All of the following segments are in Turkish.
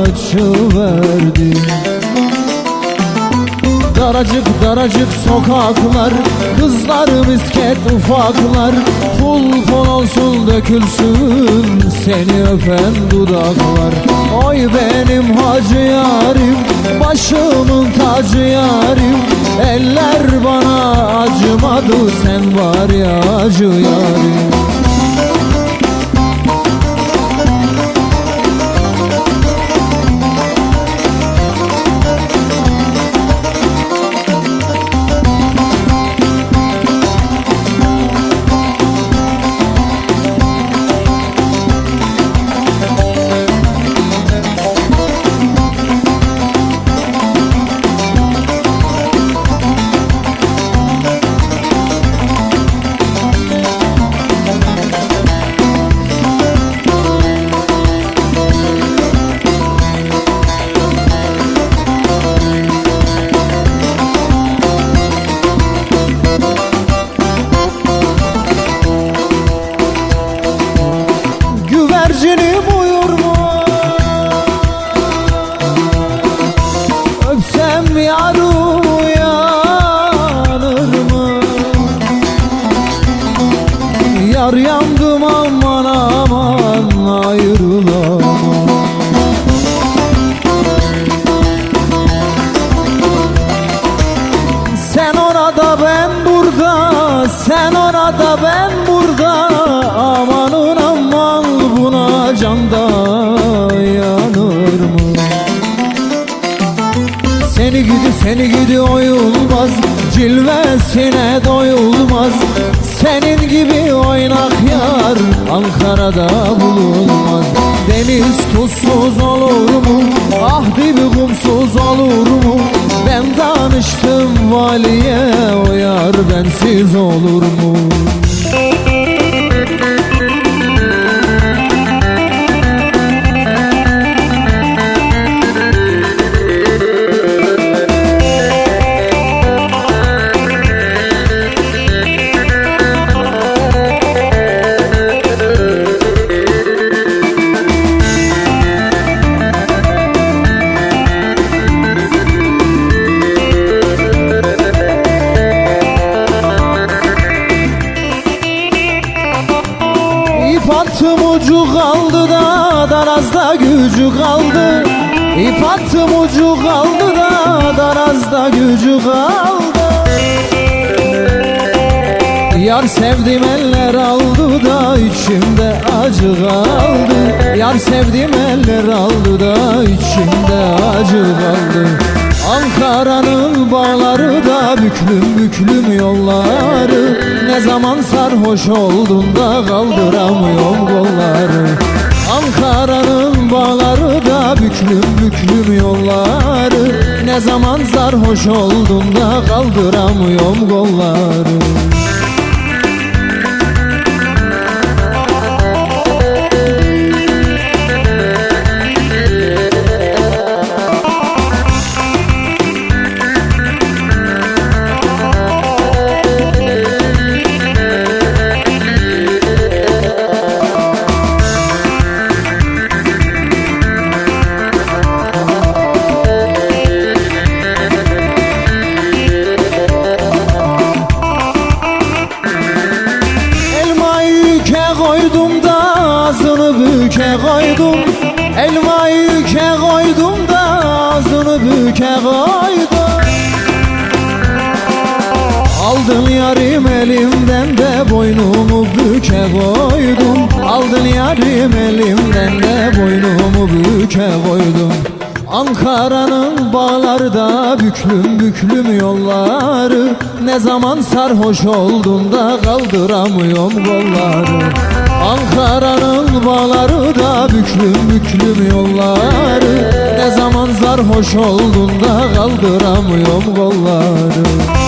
kaçıverdi Daracık daracık sokaklar Kızlar misket ufaklar. Pul olsun dökülsün Seni öpen dudaklar. Oy benim hacı yarim Başımın tacı yarim. Eller bana acımadı Sen var ya acı yarim Yar yandım aman aman ayrılamam. Sen orada ben burada Sen orada ben burada. Amanın aman buna canda yanır mı? Seni gidi seni gidi oyulmaz Cilvesine doyulmaz Senin gibi oynak yar Ankara'da bulunmaz Deniz tuzsuz olur mu? Ah dibi kumsuz olur mu? Ben danıştım valiye O yar bensiz olur mu? Darazda gücü kaldı. Yar sevdim eller aldı da içimde acı kaldı. Yar sevdim eller aldı da içimde acı kaldı. Ankara'nın bağları da büklüm büklüm yolları. Ne zaman sarhoş oldun da kaldıramıyorum kolları Ankara'nın bağları da büklüm büklüm yolları. Ne zaman sarhoş oldum da kaldıramıyorum kolları elimden de boynumu büke koydum. Ankara'nın bağlarda büklüm büklüm yolları. Ne zaman sarhoş oldun da kaldıramıyorum kolları. Ankara'nın bağları da büklüm büklüm yolları. Ne zaman sarhoş oldun da kaldıramıyorum kolları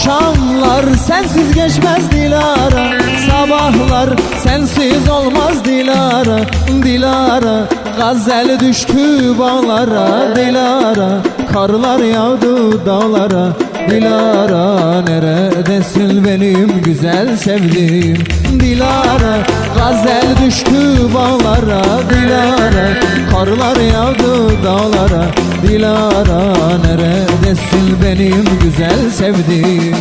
Akşamlar sensiz geçmez Dilara Sabahlar sensiz olmaz Dilara Dilara Gazel düştü bağlara Dilara Karlar yağdı dağlara Dilara neredesin benim güzel sevdiğim? Dilara gazel düştü bağlara Dilara. Karlar yağdı dağlara Dilara. Neredesin benim güzel sevdiğim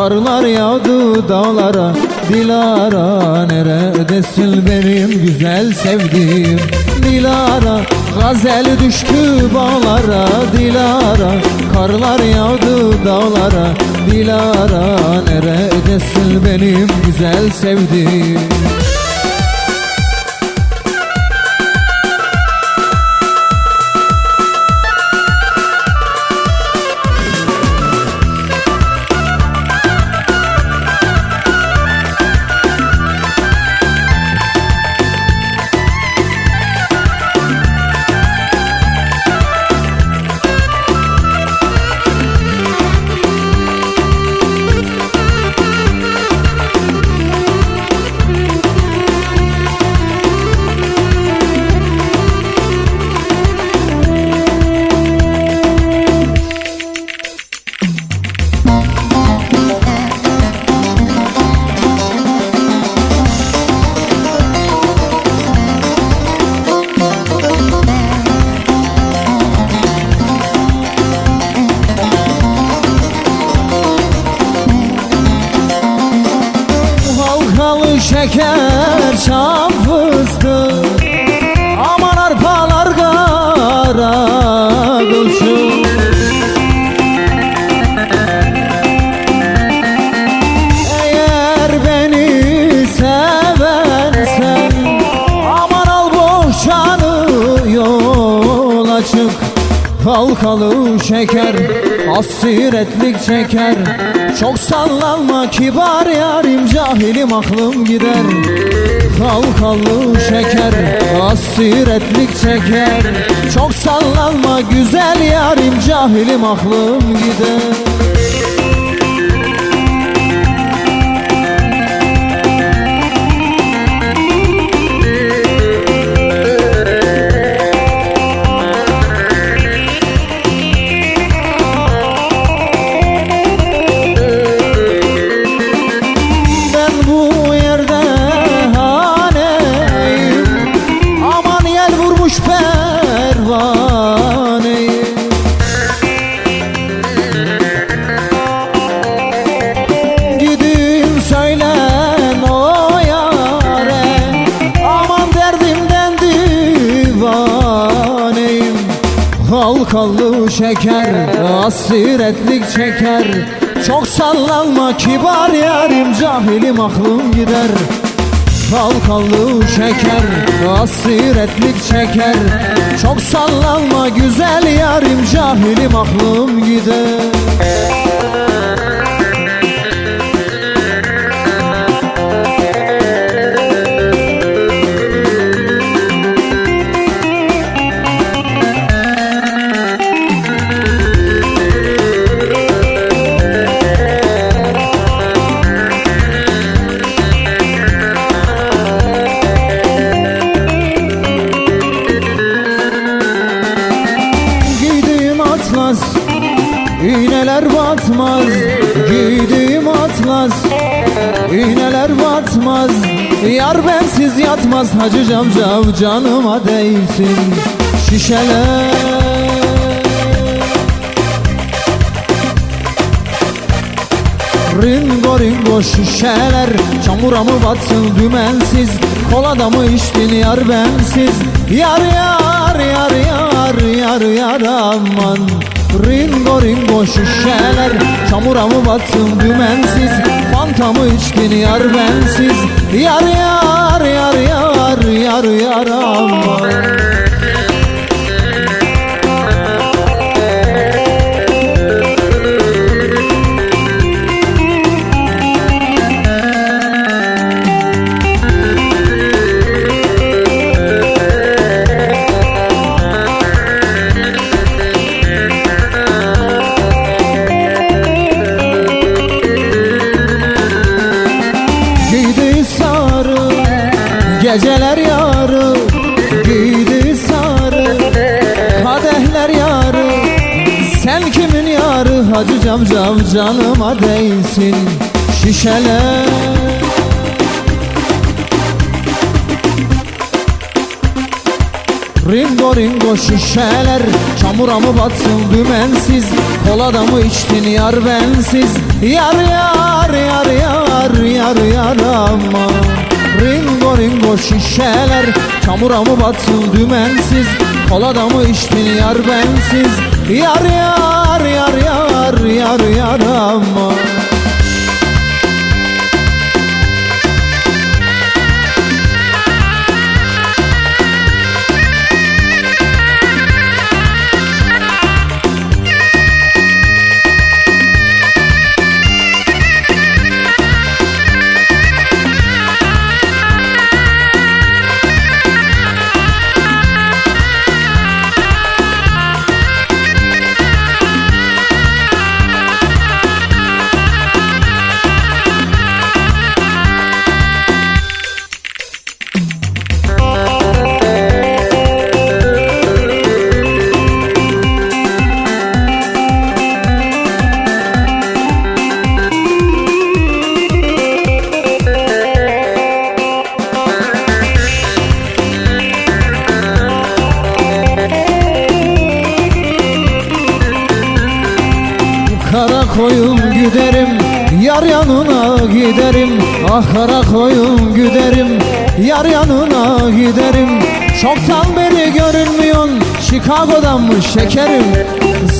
Karlar yağdı dağlara. Dilara neredesin benim güzel sevdiğim? Dilara Gazel düştü bağlara. Dilara Karlar yağdı dağlara. Dilara neredesin benim güzel sevdiğim Halkalı şeker Asiretlik çeker. Çok sallanma kibar yarim Cahilim aklım gider. Halkalı şeker Asiretlik çeker. Çok sallanma güzel yarim Cahilim aklım gider asiretlik çeker. Çok sallanma kibar yarim Cahilim aklım gider. Halkalı şeker, asiretlik çeker. Çok sallanma güzel yarim Cahilim aklım gider iğneler batmaz Yar bensiz yatmaz. Hacı camcav canıma değsin Şişeler. Ringo ringo şişeler Çamura mı battın dümensiz? Kolada mı içtin yar bensiz? Yar yar yar yar yar yar aman Ringo ringo şişeler Çamura mı battın dümensiz. Fanta mı içtin yar bensiz. Yar yar yar yar yar yar aman Ringo şişeler Çamura mı batsın dümensiz? Kolada mı içtin yar bensiz? Yar yar yar yar yar yar ama. Ringo ringo şişeler Çamura mı batsın dümensiz? Kolada mı içtin yar bensiz? Yar yar yar yar yar yar ama Yar yanına giderim. Çoktan beri görünmüyorsun. Chicago'dan mı şekerim?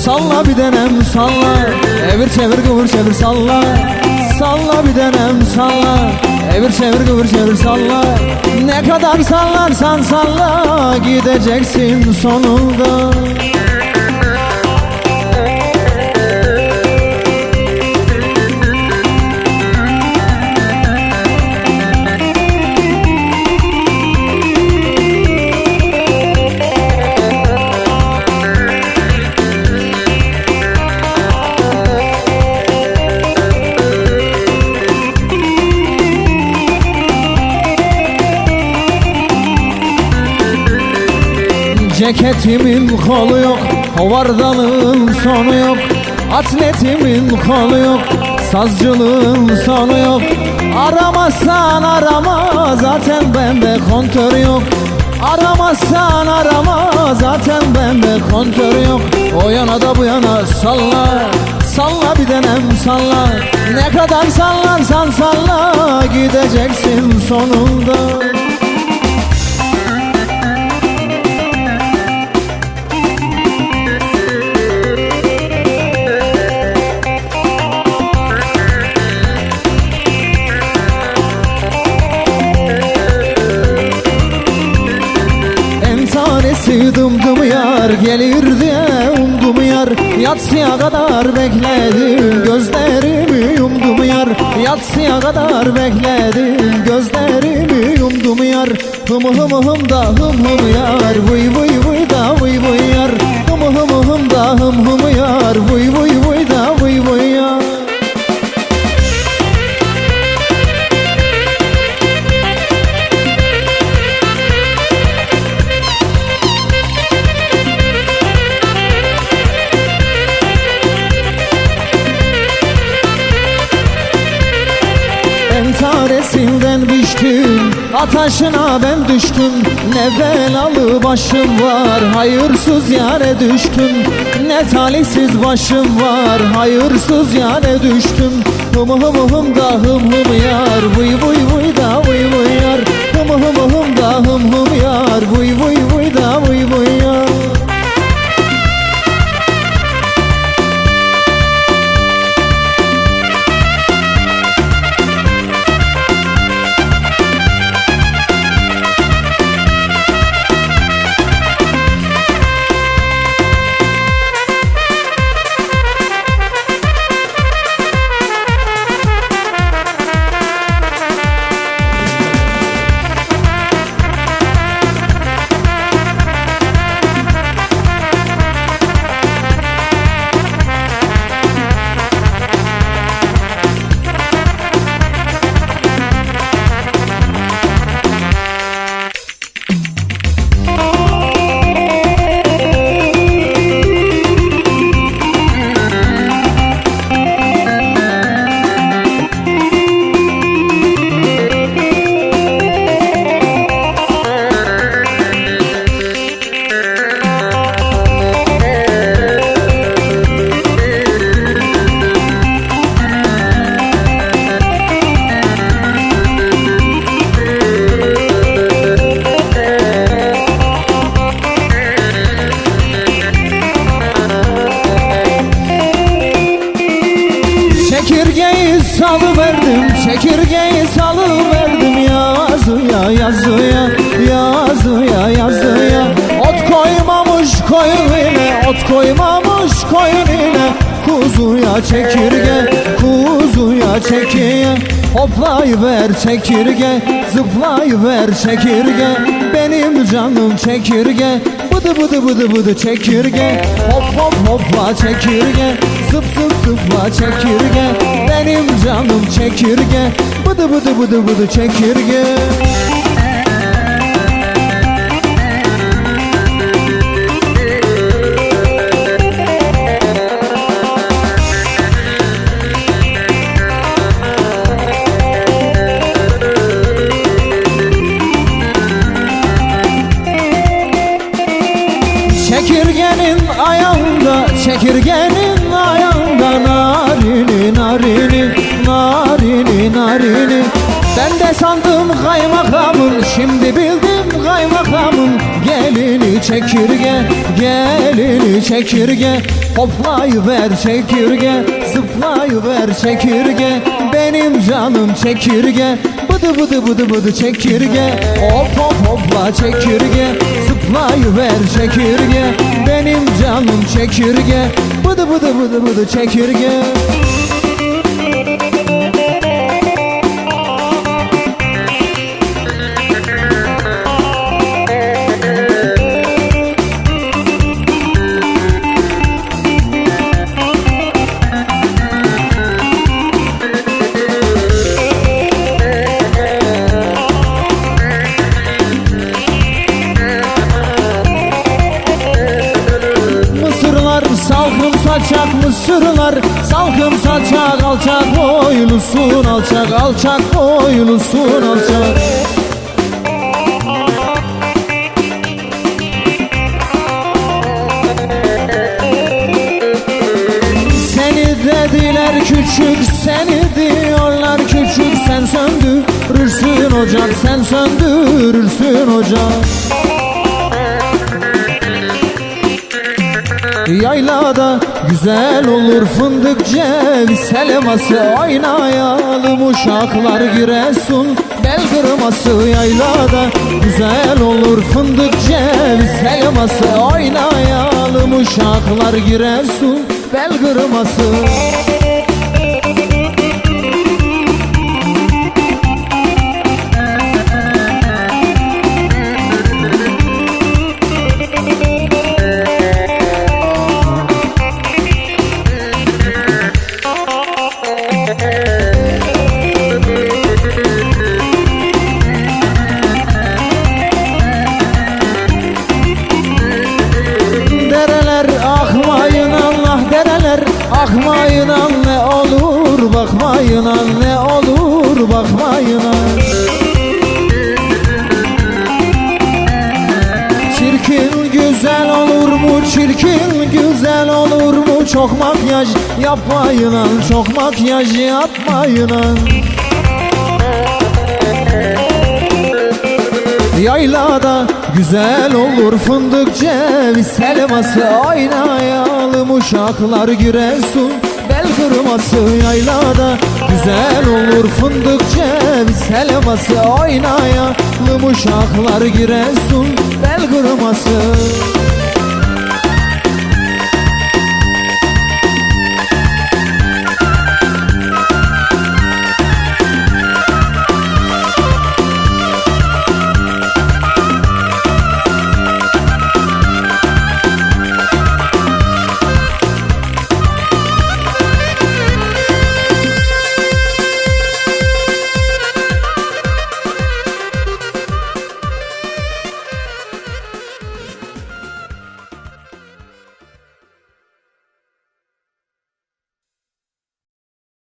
Salla bir denem salla. Evir çevir kıvır çevir salla. Salla bir denem salla. Evir çevir kıvır çevir salla. Ne kadar sallarsan salla Gideceksin sonunda Ceketimin kolu yok Hovardalığın sonu yok. Atletimin kolu yok Sazcılığın sonu yok. Aramazsan arama Zaten bende kontör yok. Aramazsan arama Zaten bende kontör yok. O yana da bu yana salla Salla bir denem salla. Ne kadar sallarsan salla Gideceksin sonunda Yatsıya kadar bekledim gözlerimi yumdum yar. Yatsıya kadar bekledim gözlerimi yumdum yar. Hım hım hım da hım hım yar Vıy vıy vıy da vıy vıy yar. Hım hım hım da hım hım tepesinden düştüm Ataşına ben düştüm. Ne belalı başım var Hayırsız yare düştüm. Ne talihsiz başım var Hayırsız yare düştüm. Hım hım hım da hım hım yar Vıy vıy vıy da vıy vıy yar. Hım hım hım da hım hım yar Vıy vıy vıy Hoplayıver çekirge, zıplayıver çekirge. Benim canım çekirge Bıdı bıdı bıdı bıdı çekirge. Hop hop hopla çekirge Zıp zıp zıpla çekirge. Benim canım çekirge Bıdı bıdı bıdı bıdı çekirge çekirge, gelini çekirge. Hoplayıver çekirge, zıplayıver çekirge. Benim canım çekirge. Bıdı bıdı bıdı bıdı çekirge. Hop hop hopla çekirge Zıplayıver çekirge. Benim canım çekirge. Bıdı bıdı bıdı bıdı çekirge boylusun alçak alçak boylusun alçak. Seni dediler küçük seni diyorlar küçük. Sen söndürürsün ocak sen söndürürsün ocak Yaylada güzel olur fındık ceviz helması Oynayalım uşaklar giresun. Bel kırması Yaylada güzel olur fındık ceviz helması Oynayalım uşaklar giresun. Bel kırması Çok makyaj yapmayın lan Çok makyaj yapmayın lan. Yaylada güzel olur fındık ceviz helvası Oynayalım uşaklar güresun bel kırması. Yaylada güzel olur fındık ceviz helvası Oynayalım uşaklar güresun bel kırması